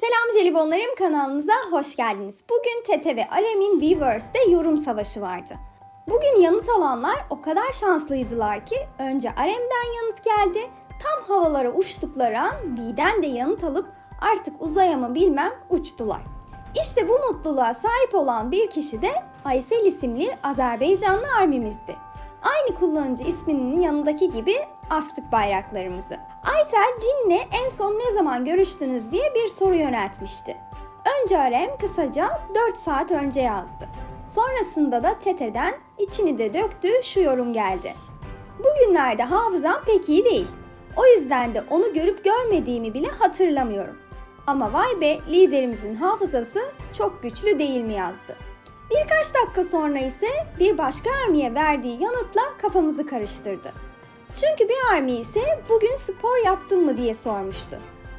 Selam jelibonlarım kanalınıza hoş geldiniz. Bugün Tete ve Arem'in Weverse'de yorum savaşı vardı. Bugün yanıt alanlar o kadar şanslıydılar ki önce Arem'den yanıt geldi. Tam havalara uçtukları an V'den de yanıt alıp artık uzaya mı bilmem uçtular. İşte bu mutluluğa sahip olan bir kişi de Aysel isimli Azerbaycanlı armimizdi. Aynı kullanıcı isminin yanındaki gibi astık bayraklarımızı. Aysel Cin'le en son ne zaman görüştünüz diye bir soru yöneltmişti. Önce Arem kısaca 4 saat önce yazdı. Sonrasında da Tete'den içini de döktüğü şu yorum geldi. Bugünlerde hafızam pek iyi değil. O yüzden de onu görüp görmediğimi bile hatırlamıyorum. Ama vay be liderimizin hafızası çok güçlü değil mi yazdı. Birkaç dakika sonra ise bir başka armiye verdiği yanıtla kafamızı karıştırdı. Çünkü bir army ise bugün spor yaptın mı diye sormuştu.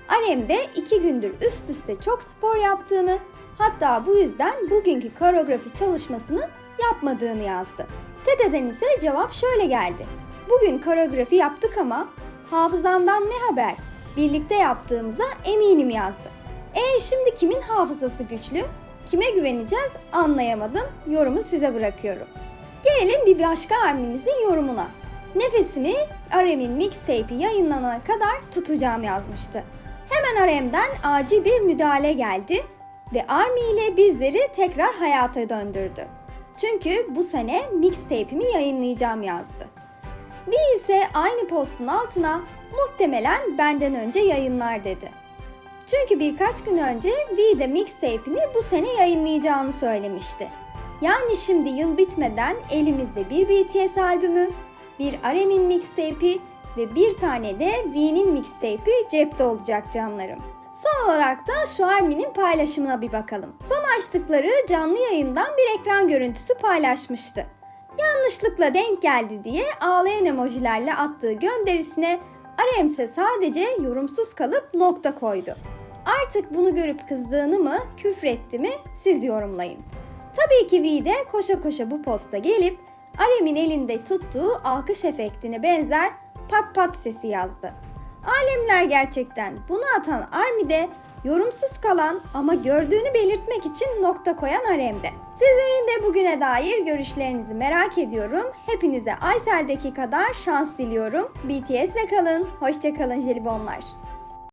Arem de iki gündür üst üste çok spor yaptığını, hatta bu yüzden bugünkü koreografi çalışmasını yapmadığını yazdı. Tete'den ise cevap şöyle geldi. Bugün koreografi yaptık ama hafızandan ne haber? Birlikte yaptığımıza eminim yazdı. E şimdi kimin hafızası güçlü? Kime güveneceğiz anlayamadım. Yorumu size bırakıyorum. Gelelim bir başka armimizin yorumuna. Nefesimi Arem'in mixtape'i yayınlanana kadar tutacağım yazmıştı. Hemen Arem'den acil bir müdahale geldi ve Army ile bizleri tekrar hayata döndürdü. Çünkü bu sene mixtape'imi yayınlayacağım yazdı. V ise aynı postun altına muhtemelen benden önce yayınlar dedi. Çünkü birkaç gün önce V de mixtape'ini bu sene yayınlayacağını söylemişti. Yani şimdi yıl bitmeden elimizde bir BTS albümü, bir Arem'in mixtape'i ve bir tane de V'nin mixtape'i cepte olacak canlarım. Son olarak da şu Armin'in paylaşımına bir bakalım. Son açtıkları canlı yayından bir ekran görüntüsü paylaşmıştı. Yanlışlıkla denk geldi diye ağlayan emojilerle attığı gönderisine Aremse sadece yorumsuz kalıp nokta koydu. Artık bunu görüp kızdığını mı, küfretti mi siz yorumlayın. Tabii ki V de koşa koşa bu posta gelip Arem'in elinde tuttuğu alkış efektine benzer pat pat sesi yazdı. Alemler gerçekten bunu atan Armi'de yorumsuz kalan ama gördüğünü belirtmek için nokta koyan Arem'de. Sizlerin de bugüne dair görüşlerinizi merak ediyorum. Hepinize Aysel'deki kadar şans diliyorum. BTS'le kalın. Hoşçakalın jelibonlar.